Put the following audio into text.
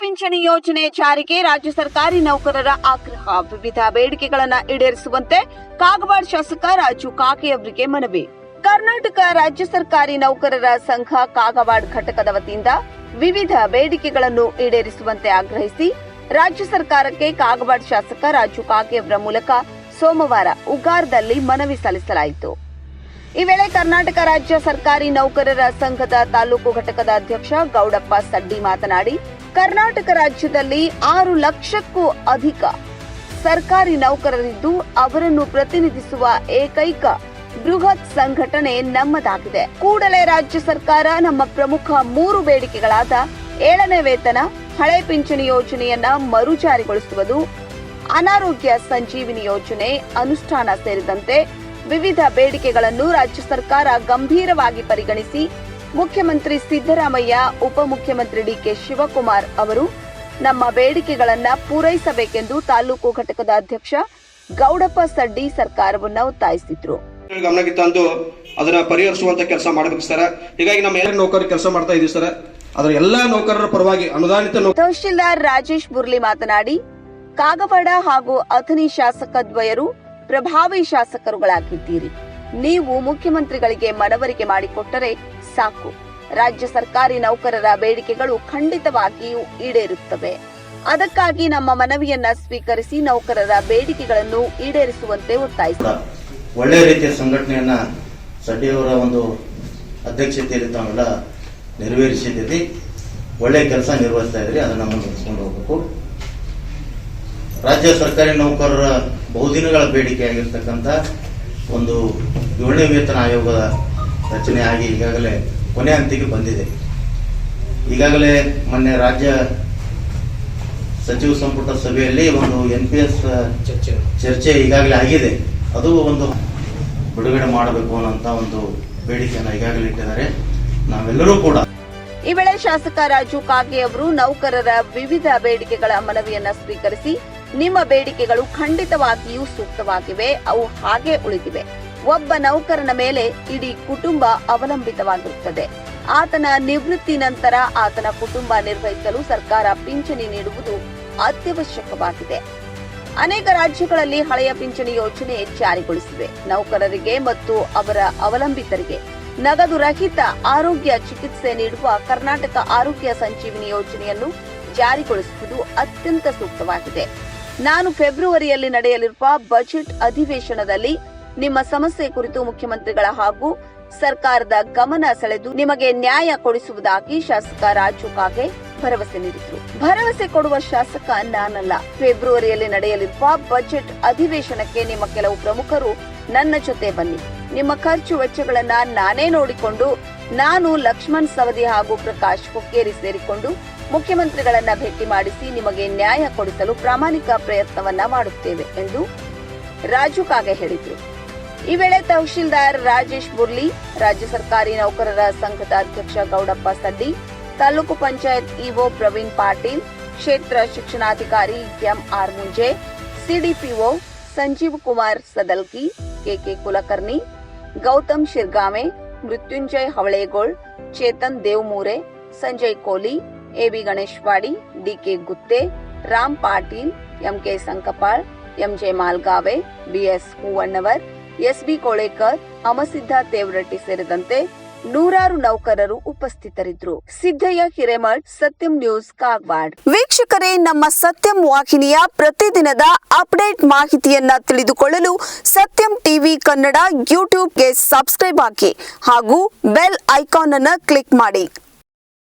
ಪಿಂಚಣಿ ಯೋಜನೆ ಜಾರಿಗೆ ರಾಜ್ಯ ಸರ್ಕಾರಿ ನೌಕರರ ಆಗ್ರಹ. ವಿವಿಧ ಬೇಡಿಕೆಗಳನ್ನು ಈಡೇರಿಸುವಂತೆ ಕಾಗವಾಡ ಶಾಸಕ ರಾಜು ಕಾಕೆ ಅವರಿಗೆ ಮನವಿ. ಕರ್ನಾಟಕ ರಾಜ್ಯ ಸರ್ಕಾರಿ ನೌಕರರ ಸಂಘ ಕಾಗವಾಡ ಘಟಕದ ವತಿಯಿಂದ ವಿವಿಧ ಬೇಡಿಕೆಗಳನ್ನು ಈಡೇರಿಸುವಂತೆ ಆಗ್ರಹಿಸಿ ರಾಜ್ಯ ಸರ್ಕಾರಕ್ಕೆ ಕಾಗವಾಡ ಶಾಸಕ ರಾಜು ಕಾಕೆ ಅವರ ಮೂಲಕ ಸೋಮವಾರ ಉಗಾರದಲ್ಲಿ ಮನವಿ ಸಲ್ಲಿಸಲಾಯಿತು. ಈ ವೇಳೆ ಕರ್ನಾಟಕ ರಾಜ್ಯ ಸರ್ಕಾರಿ ನೌಕರರ ಸಂಘದ ತಾಲೂಕು ಘಟಕದ ಅಧ್ಯಕ್ಷ ಗೌಡಪ್ಪ ಸಡ್ಡಿ ಮಾತನಾಡಿ ಕರ್ನಾಟಕ ರಾಜ್ಯದಲ್ಲಿ ಆರು ಲಕ್ಷಕ್ಕೂ ಅಧಿಕ ಸರ್ಕಾರಿ ನೌಕರರಿದ್ದು ಅವರನ್ನು ಪ್ರತಿನಿಧಿಸುವ ಏಕೈಕ ಬೃಹತ್ ಸಂಘಟನೆ ನಮ್ಮದಾಗಿದೆ. ಕೂಡಲೇ ರಾಜ್ಯ ಸರ್ಕಾರ ನಮ್ಮ ಪ್ರಮುಖ ಮೂರು ಬೇಡಿಕೆಗಳಾದ ಏಳನೇ ವೇತನ, ಹಳೆ ಪಿಂಚಣಿ ಯೋಜನೆಯನ್ನ ಮರುಜಾರಿಗೊಳಿಸುವುದು, ಅನಾರೋಗ್ಯ ಸಂಜೀವಿನಿ ಯೋಜನೆ, ಅನುಷ್ಠಾನ ಸೇರಿದಂತೆ ವಿವಿಧ ಬೇಡಿಕೆಗಳನ್ನು ರಾಜ್ಯ ಸರ್ಕಾರ ಗಂಭೀರವಾಗಿ ಪರಿಗಣಿಸಿ ಮುಖ್ಯಮಂತ್ರಿ ಸಿದ್ದರಾಮಯ್ಯ ಉಪಮುಖ್ಯಮಂತ್ರಿ ಡಿಕೆ ಶಿವಕುಮಾರ್ ಅವರು ನಮ್ಮ ಬೇಡಿಕೆಗಳನ್ನು ಪೂರೈಸಬೇಕೆಂದು ತಾಲೂಕು ಘಟಕದ ಅಧ್ಯಕ್ಷ ಗೌಡಪ್ಪ ಸಡ್ಡಿ ಸರ್ಕಾರವನ್ನು ಒತ್ತಾಯಿಸಿದ್ರು. ಗಮನಕ್ಕೆ ತಂದು ಅದನ್ನ ಪರಿಹರಿಸುವಂತ ಕೆಲಸ ಮಾಡಬೇಕು ಸರ್. ಹೀಗಾಗಿ ನಮ್ಮ ಎಲ್ಲ ನೌಕರರು ಕೆಲಸ ಮಾಡ್ತಾ ಇದೀವಿ ಸರ್. ಅದರ ಎಲ್ಲಾ ನೌಕರರ ಪರವಾಗಿ ಅನುದಾನಿತ ತಹಶೀಲ್ದಾರ್ ರಾಜೇಶ್ ಬುರ್ಲಿ ಮಾತನಾಡಿ ಕಾಗವಾಡ ಹಾಗೂ ಅಥಣಿ ಶಾಸಕ ದ್ವಯರು ಪ್ರಭಾವಿ ಶಾಸಕರುಗಳಾಗಿದ್ದೀರಿ. ನೀವು ಮುಖ್ಯಮಂತ್ರಿಗಳಿಗೆ ಮನವರಿಕೆ ಮಾಡಿಕೊಟ್ಟರೆ ಸಾಕು. ರಾಜ್ಯ ಸರ್ಕಾರಿ ನೌಕರರ ಬೇಡಿಕೆಗಳು ಖಂಡಿತವಾಗಿಯೂ ಈಡೇರುತ್ತವೆ. ಅದಕ್ಕಾಗಿ ನಮ್ಮ ಮನವಿಯನ್ನ ಸ್ವೀಕರಿಸಿ ನೌಕರರ ಬೇಡಿಕೆಗಳನ್ನು ಈಡೇರಿಸುವಂತೆ ಒತ್ತಾಯಿಸಿದರು ಒಳ್ಳೆ ರೀತಿಯ ಸಂಘಟನೆಯನ್ನ ಸಡ್ಡಿಯವರ ಒಂದು ಅಧ್ಯಕ್ಷತೆಯಲ್ಲಿ ತಾವೆಲ್ಲ ನೆರವೇರಿಸಿದ್ದೀರಿ. ಒಳ್ಳೆ ಕೆಲಸ ನಿರ್ವಹಿಸ್ತಾ ಇದ್ರಿ ಅದನ್ನ ಮುಂದುವರಿಸಿಕೊಂಡು ಹೋಗಬೇಕು. ರಾಜ್ಯ ಸರ್ಕಾರಿ ನೌಕರರ ಬಹುದಿನಗಳ ಬೇಡಿಕೆಯಾಗಿರ್ತಕ್ಕಂಥ ಒಂದು ಏಳನೇ ವೇತನ ಆಯೋಗದ ರಚನೆ ಆಗಿ ಈಗಾಗಲೇ ಕೊನೆ ಹಂತಿಗೆ ಬಂದಿದೆ. ಈಗಾಗಲೇ ಮೊನ್ನೆ ರಾಜ್ಯ ಸಚಿವ ಸಂಪುಟ ಸಭೆಯಲ್ಲಿ ಒಂದು ಎನ್ ಪಿ ಎಸ್ ಚರ್ಚೆ. ಈಗಾಗಲೇ ಆಗಿದೆ. ಅದು ಒಂದು ಬಿಡುಗಡೆ ಮಾಡಬೇಕು ಅನ್ನೋಂಥ ಒಂದು ಬೇಡಿಕೆಯನ್ನು ಈಗಾಗಲೇ ಇಟ್ಟಿದ್ದಾರೆ. ನಾವೆಲ್ಲರೂ ಕೂಡ ಈ ವೇಳೆ ಶಾಸಕ ರಾಜು ಕಾಗೆ ಅವರು ನೌಕರರ ವಿವಿಧ ಬೇಡಿಕೆಗಳ ಮನವಿಯನ್ನ ಸ್ವೀಕರಿಸಿ ನಿಮ್ಮ ಬೇಡಿಕೆಗಳು ಖಂಡಿತವಾಗಿಯೂ ಸೂಕ್ತವಾಗಿವೆ. ಅವು ಹಾಗೆ ಉಳಿದಿವೆ. ಒಬ್ಬ ನೌಕರನ ಮೇಲೆ ಇಡೀ ಕುಟುಂಬ ಅವಲಂಬಿತವಾಗಿರುತ್ತದೆ. ಆತನ ನಿವೃತ್ತಿ ನಂತರ ಆತನ ಕುಟುಂಬ ನಿರ್ವಹಿಸಲು ಸರ್ಕಾರ ಪಿಂಚಣಿ ನೀಡುವುದು ಅತ್ಯವಶ್ಯಕವಾಗಿದೆ. ಅನೇಕ ರಾಜ್ಯಗಳಲ್ಲಿ ಹಳೆಯ ಪಿಂಚಣಿ ಯೋಜನೆ ಜಾರಿಗೊಳಿಸಿದೆ. ನೌಕರರಿಗೆ ಮತ್ತು ಅವರ ಅವಲಂಬಿತರಿಗೆ ನಗದು ರಹಿತ ಆರೋಗ್ಯ ಚಿಕಿತ್ಸೆ ನೀಡುವ ಕರ್ನಾಟಕ ಆರೋಗ್ಯ ಸಂಜೀವಿನಿ ಯೋಜನೆಯನ್ನು ಜಾರಿಗೊಳಿಸುವುದು ಅತ್ಯಂತ ಸೂಕ್ತವಾಗಿದೆ. ನಾನು ಫೆಬ್ರವರಿಯಲ್ಲಿ ನಡೆಯಲಿರುವ ಬಜೆಟ್ ಅಧಿವೇಶನದಲ್ಲಿ ನಿಮ್ಮ ಸಮಸ್ಯೆ ಕುರಿತು ಮುಖ್ಯಮಂತ್ರಿಗಳ ಹಾಗೂ ಸರ್ಕಾರದ ಗಮನ ಸೆಳೆದು ನಿಮಗೆ ನ್ಯಾಯ ಕೊಡಿಸುವುದಾಗಿ ಶಾಸಕ ರಾಜು ಕಾಗೆ ಭರವಸೆ ನೀಡಿದರು. ಭರವಸೆ ಕೊಡುವ ಶಾಸಕ ನಾನಲ್ಲ. ಫೆಬ್ರವರಿಯಲ್ಲಿ ನಡೆಯಲಿರುವ ಬಜೆಟ್ ಅಧಿವೇಶನಕ್ಕೆ ನಿಮ್ಮ ಕೆಲವು ಪ್ರಮುಖರು ನನ್ನ ಜೊತೆ ಬನ್ನಿ. ನಿಮ್ಮ ಖರ್ಚು ವೆಚ್ಚಗಳನ್ನ ನಾನೇ ನೋಡಿಕೊಂಡು ನಾನು ಲಕ್ಷ್ಮಣ್ ಸವದಿ ಹಾಗೂ ಪ್ರಕಾಶ್ ಹುಕ್ಕೇರಿ ಸೇರಿಕೊಂಡು ಮುಖ್ಯಮಂತ್ರಿಗಳನ್ನ ಭೇಟಿ ಮಾಡಿಸಿ ನಿಮಗೆ ನ್ಯಾಯ ಕೊಡಿಸಲು ಪ್ರಾಮಾಣಿಕ ಪ್ರಯತ್ನವನ್ನ ಮಾಡುತ್ತೇವೆ ಎಂದು ರಾಜು ಕಾಗೆ ಹೇಳಿದ್ರು. ಈ ವೇಳೆ ತಹಶೀಲ್ದಾರ್ ರಾಜೇಶ್ ಬುರ್ಲಿ ರಾಜ್ಯ ಸರ್ಕಾರಿ ನೌಕರರ ಸಂಘದ ಅಧ್ಯಕ್ಷ ಗೌಡಪ್ಪ ಸಡ್ಡಿ ತಾಲೂಕು ಪಂಚಾಯತ್ ಇಒ ಪ್ರವೀಣ್ ಪಾಟೀಲ್ ಕ್ಷೇತ್ರ ಶಿಕ್ಷಣಾಧಿಕಾರಿ MR Munje CDPO Sanjeev Kumar Sadalki KK Kulkarni Gautam Shirgame Mrityunjay Havalegol Chetan Devmure Sanjay Koli AB Ganeshwadi DK Gutte Ram Patil MK Sankapal MJ Malgave BS Hoovannavar SB Kolekar Amasiddha Tevaratti ಸೇರಿದಂತೆ ನೂರಾರು ನೌಕರರು ಉಪಸ್ಥಿತರಿದ್ದರು. ಸಿದ್ದಯ್ಯ ಹಿರೇಮಠ್, ಸತ್ಯಂ news, Kagwad. ವೀಕ್ಷಕರೇ, ನಮ್ಮ ಸತ್ಯಂ ವಾಹಿನಿಯ ಪ್ರತಿದಿನದ ಅಪ್ಡೇಟ್ ಮಾಹಿತಿಯನ್ನ ತಿಳಿದುಕೊಳ್ಳಲು ಸತ್ಯಂ ಟಿವಿ ಕನ್ನಡ ಯೂಟ್ಯೂಬ್ಗೆ ಸಬ್ಸ್ಕ್ರೈಬ್ ಹಾಕಿ ಹಾಗೂ ಬೆಲ್ ಐಕಾನ್ ಅನ್ನು ಕ್ಲಿಕ್ ಮಾಡಿ.